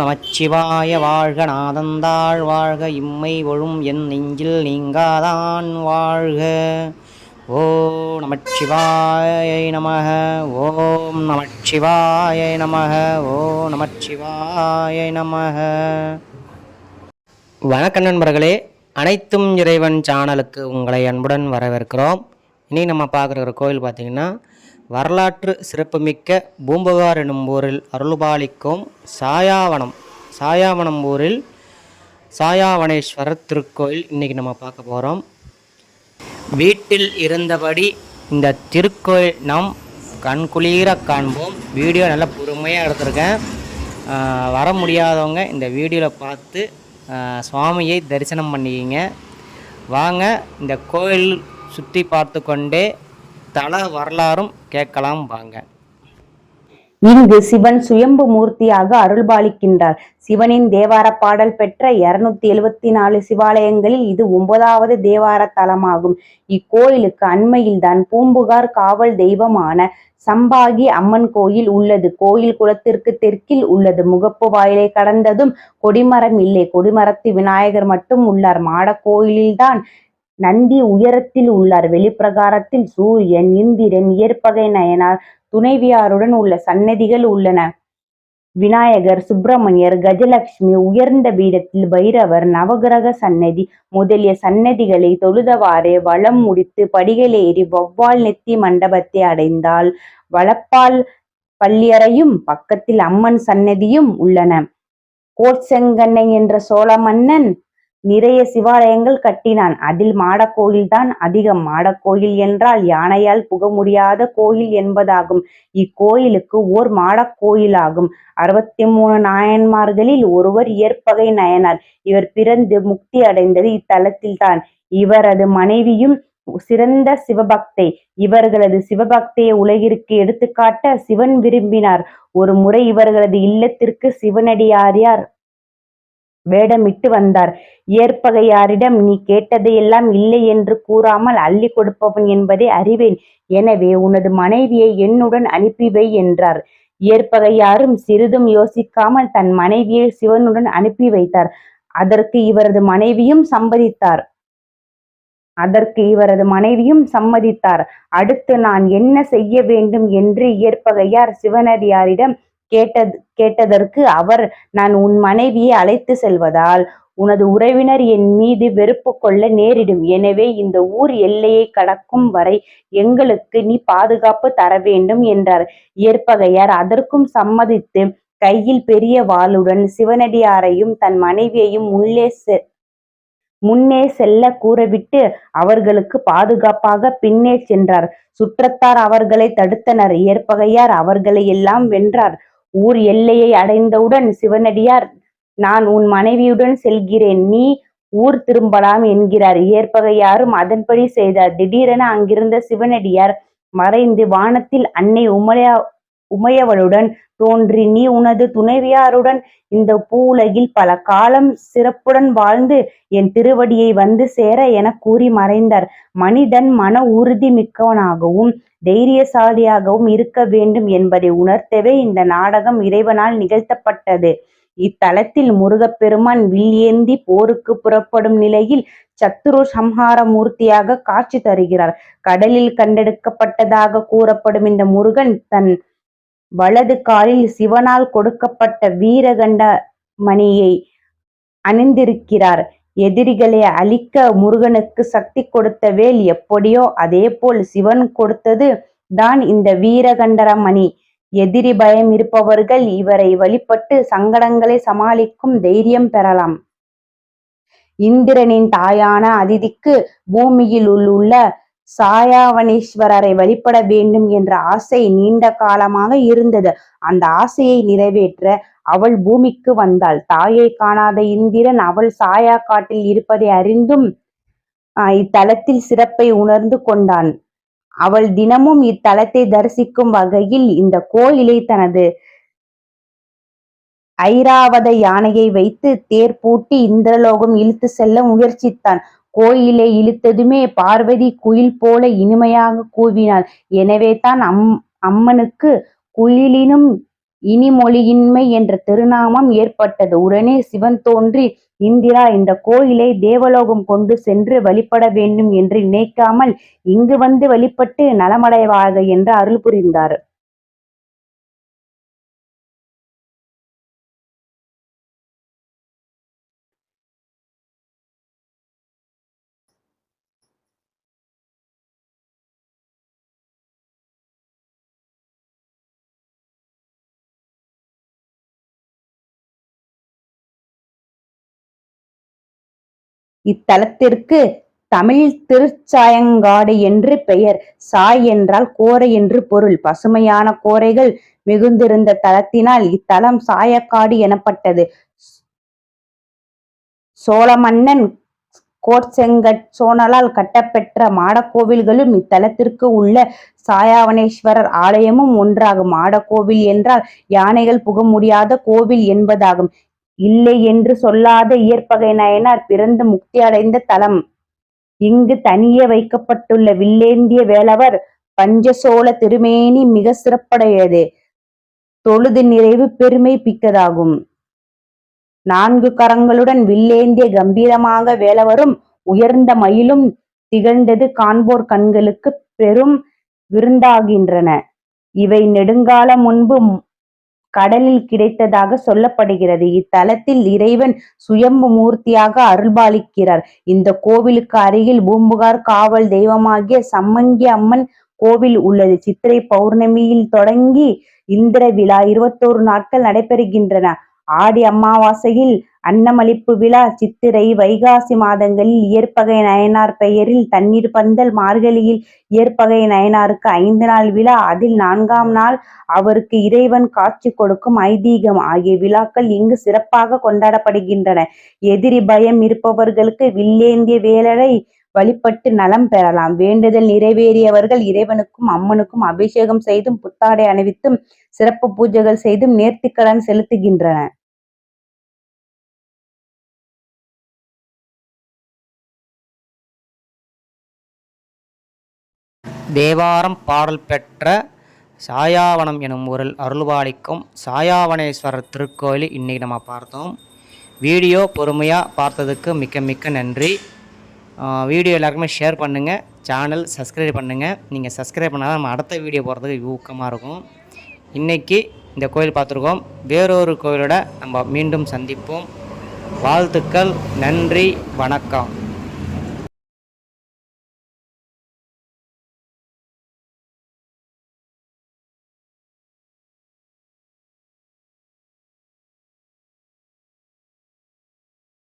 நமச்சிவாய வாழ்க நாதந்தாள் வாழ்க இம்மை ஒழும் என் நெஞ்சில் நீங்காதான் வாழ்க. ஓ நமச்சிவாய நமக ஓம் நமச்சிவாய நமக ஓ நமச்சிவாய நமக. வணக்கம் நண்பர்களே அனைத்தும் இறைவன் சேனலுக்கு உங்களை அன்புடன் வரவேற்கிறோம். இனி நம்ம பார்க்குற கோயில் பார்த்திங்கன்னா வரலாற்று சிறப்புமிக்க பூம்புகார் எனும் ஊரில் அருள்பாலிக்கும் சாயாவனம். சாயாவனம் ஊரில் சாயாவனேஸ்வரர் திருக்கோயில் இன்றைக்கி நம்ம பார்க்க போகிறோம் வீட்டில் இருந்தபடி இந்த திருக்கோயில் நாம் கண்குளிர காண்போம். வீடியோ நல்லா பொறுமையாக எடுத்திருக்கேன். வர முடியாதவங்க இந்த வீடியோவில் பார்த்து சுவாமியை தரிசனம் பண்ணிக்கிங்க. வாங்க இந்த கோயில் சுற்றி பார்த்து கொண்டே தல வரலாறும் கேட்கலாம் வாங்க. இங்கு சிவன் சுயம்பு மூர்த்தியாக அருள்பாலிக்கின்றார். சிவனின் தேவார பாடல் பெற்ற இருநூத்தி எழுவத்தி நாலு சிவாலயங்களில் இது ஒன்பதாவது தேவார தலமாகும். இக்கோயிலுக்கு அண்மையில்தான் பூம்புகார் காவல் தெய்வமான சம்பாகி அம்மன் கோயில் உள்ளது. கோயில் குளத்திற்கு தெற்கில் உள்ளது. முகப்பு வாயிலை கடந்ததும் கொடிமரம் இல்லை. கொடிமரத்து விநாயகர் மட்டும் உள்ளார். மாடக் கோயிலில்தான் நந்தி உயரத்தில் உள்ளார். வெளிப்பிரகாரத்தில் சூரியன் இந்திரன் இயற்பகை நயனார் துணைவியாருடன் உள்ள சன்னதிகள் உள்ளன. விநாயகர் சுப்பிரமணியர் கஜலட்சுமி உயர்ந்த பீடத்தில் பைரவர் நவகிரக சன்னதி முதலிய சன்னதிகளை தொழுதவாறே வளம் முடித்து படிகளேறி வௌவால் நெத்தி மண்டபத்தை அடைந்தால் வளப்பால் பள்ளியறையும் பக்கத்தில் அம்மன் சன்னதியும் உள்ளன. கோட்செங்கண்ணை என்ற சோழ மன்னன் நிறைய சிவாலயங்கள் கட்டினான். அதில் மாடக்கோயில்தான் அதிகம். மாடக்கோயில் என்றால் யானையால் புக முடியாத கோயில் என்பதாகும். இக்கோயிலுக்கு ஓர் மாடக்கோயிலாகும். அறுபத்தி மூணு நாயன்மார்களில் ஒருவர் இயற்பகை நயனார். இவர் பிறந்து முக்தி அடைந்தது இத்தலத்தில்தான் இவரது மனைவியும் சிறந்த சிவபக்தை. இவர்களது சிவபக்தியை உலகிற்கு எடுத்துக்காட்ட சிவன் விரும்பினார். ஒரு முறை இவர்களது இல்லத்திற்கு சிவனடியாரியார் வேடமிட்டு வந்தார். ஏற்பகையாரிடம் நீ கேட்டதையெல்லாம் இல்லை என்று கூறாமல் அள்ளி கொடுப்பவன் என்பதை அறிவேன். எனவே உனது மனைவியை என்னுடன் அனுப்பிவை என்றார். ஏற்பகையாரும் சிறிதும் யோசிக்காமல் தன் மனைவியை சிவனுடன் அனுப்பி வைத்தார். அதற்கு இவரது மனைவியும் சம்மதித்தார். அதற்கு இவரது மனைவியும் சம்மதித்தார். அடுத்து நான் என்ன செய்ய வேண்டும்? என்று இயற்பகையார் சிவனடியாரிடம் கேட்டது கேட்டதற்கு அவர் நான் உன் மனைவியை அழைத்து செல்வதால் உனது உறவினர் என் மீது வெறுப்பு கொள்ள நேரிடும். எனவே இந்த ஊர் எல்லையை கடக்கும் வரை எங்களுக்கு நீ பாதுகாப்பு தர வேண்டும் என்றார். ஏற்பகையார் அதற்கும் சம்மதித்து கையில் பெரிய வாளுடன் சிவனடியாரையும் தன் மனைவியையும் உள்ளே செ முன்னே செல்ல கூறவிட்டு அவர்களுக்கு பாதுகாப்பாக பின்னே சென்றார். சுற்றத்தார் அவர்களை தடுத்தனர். ஏற்பகையார் அவர்களை எல்லாம் வென்றார். ஊர் எல்லையை அடைந்தவுடன் சிவனடியார் நான் உன் மனைவியுடன் செல்கிறேன். நீ ஊர் திரும்பலாம் என்கிறார். ஏற்பகையாரும் அதன்படி செய்தார். திடீரென அங்கிருந்த சிவனடியார் மறைந்து வானத்தில் அன்னை உமலையா உமையவளுடன் தோன்றி நீ உனது துணைவியாருடன் இந்த பூவுலகில் பல காலம் சிறப்புடன் வாழ்ந்து என் திருவடியை வந்து சேர என கூறி மறைந்தார். மனிதன் மன உறுதி மிக்கவனாகவும் தைரியசாலியாகவும் இருக்க வேண்டும் என்பதை உணர்த்தவே இந்த நாடகம் இறைவனால் நிகழ்த்தப்பட்டது. இத்தலத்தில் முருகப்பெருமான் வில் ஏந்தி போருக்கு புறப்படும் நிலையில் சத்துரு சம்ஹார மூர்த்தியாக காட்சி தருகிறார். கடலில் கண்டெடுக்கப்பட்டதாக கூறப்படும் இந்த முருகன் தன் வலது காலில் சிவனால் கொடுக்கப்பட்ட வீரகண்ட மணியை அணிந்திருக்கிறார். எதிரிகளை அழிக்க முருகனுக்கு சக்தி கொடுத்த வேல் எப்படியோ அதே போல் சிவன் கொடுத்தது தான் இந்த வீரகண்டர மணி. எதிரி பயம் இருப்பவர்கள் இவரை வழிபட்டு சங்கடங்களை சமாளிக்கும் தைரியம் பெறலாம். இந்திரனின் தாயான அதிதிக்கு பூமியில் உள்ள சாயாவனீஸ்வரரை வழிபட வேண்டும் என்ற ஆசை நீண்ட காலமாக இருந்தது. அந்த ஆசையை நிறைவேற்ற அவள் பூமிக்கு வந்தாள். தாயை காணாத இந்திரன் அவள் சாயா காட்டில் இருப்பதை அறிந்தும் இத்தலத்தில் சிறப்பை உணர்ந்து கொண்டான். அவள் தினமும் இத்தலத்தை தரிசிக்கும் வகையில் இந்த கோயிலை தனது ஐராவத யானையை வைத்து தேர் பூட்டி இந்திரலோகம் இழுத்து செல்ல முயற்சித்தான். கோயிலை இழுத்ததுமே பார்வதி குயில் போல இனிமையாக கூவினாள். எனவே தான் அம் அம்மனுக்கு குயிலினும் இனிமொழியின்மை என்ற திருநாமம் ஏற்பட்டது. உடனே சிவன் தோன்றி இந்திரா இந்த கோயிலை தேவலோகம் கொண்டு சென்று வழிபட வேண்டும் என்று நினைக்காமல் இங்கு வந்து வழிபட்டு நலமடைவாக என்று அருள் புரிந்தார். இத்தலத்திற்கு தமிழ் திருச்சாயங்காடு என்று பெயர். சாய் என்றால் கோரை என்று பொருள். பசுமையான கோரைகள் மிகுந்திருந்த தலத்தினால் இத்தலம் சாயக்காடு எனப்பட்டது. சோழ மன்னன் கோட்செங்கட் சோழலால் கட்டப்பெற்ற மாடக்கோவில்களும் இத்தலத்திற்கு உள்ள சாயாவனேஸ்வரர் ஆலயமும் ஒன்றாகும். மாடக்கோவில் என்றால் யானைகள் புக முடியாத கோவில் என்பதாகும். இல்லை என்று சொல்லாத இயற்பகை நயனார் பிறந்து முக்தி அடைந்த தலம். இங்கு தனியே வைக்கப்பட்டுள்ள வில்லேந்திய வேலவர் பஞ்சசோழ திருமேனி மிக சிறப்புடையது. தொழுது நிறைவு பெருமை பிக்கதாகும் நான்கு கரங்களுடன் வில்லேந்திய கம்பீரமாக வேலவரும் உயர்ந்த மயிலும் திகழ்ந்தது காண்போர் கண்களுக்கு பெரும் விருந்தாகின்றன. இவை நெடுங்காலம் முன்பு கடலில் கிடைத்ததாக சொல்லப்படுகிறது. இத்தலத்தில் இறைவன் சுயம்பு மூர்த்தியாக அருள்பாலிக்கிறார். இந்த கோவிலுக்கு அருகில் பூம்புகார் காவல் தெய்வமாகிய சம்மங்கி அம்மன் கோவில் உள்ளது. சித்திரை பௌர்ணமியில் தொடங்கி இந்திர விழா இருபத்தோரு நாட்கள் நடைபெறுகின்றன. ஆடி அமாவாசையில் அன்னமளிப்பு விழா சித்திரை வைகாசி மாதங்களில் இயற்பகை நயனார் பெயரில் தண்ணீர் பந்தல் மார்கழியில் இயற்பகை நயனாருக்கு ஐந்து நாள் விழா அதில் நான்காம் நாள் அவருக்கு இறைவன் காட்சி கொடுக்கும் ஐதீகம் ஆகிய விழாக்கள் இங்கு சிறப்பாக கொண்டாடப்படுகின்றன. எதிரி பயம் இருப்பவர்களுக்கு வில்லேந்திய வேலரை வழிபட்டு நலம் பெறலாம். வேண்டுதல் நிறைவேறியவர்கள் இறைவனுக்கும் அம்மனுக்கும் அபிஷேகம் செய்தும் புத்தாடை அணிவித்தும் சிறப்பு பூஜைகள் செய்தும் நேர்த்திக்கடன் செலுத்துகின்றன தேவாரம் பாடல் பெற்ற சாயாவனம் எனும் ஊரில் அருள்வாளிக்கும் சாயாவனேஸ்வரர் திருக்கோயில் இன்றைக்கி நம்ம பார்த்தோம். வீடியோ பொறுமையாக பார்த்ததுக்கு மிக்க மிக்க நன்றி. வீடியோ எல்லாருக்குமே ஷேர் பண்ணுங்கள் சேனல் சப்ஸ்கிரைப் பண்ணுங்கள் நீங்கள் சப்ஸ்கிரைப் பண்ணால் தான் நம்ம அடுத்த வீடியோ போகிறதுக்கு ஊக்கமாக இருக்கும். இன்றைக்கி இந்த கோயில் பார்த்துருக்கோம். வேறொரு கோயிலோட நம்ம மீண்டும் சந்திப்போம். வாழ்த்துக்கள் நன்றி வணக்கம்.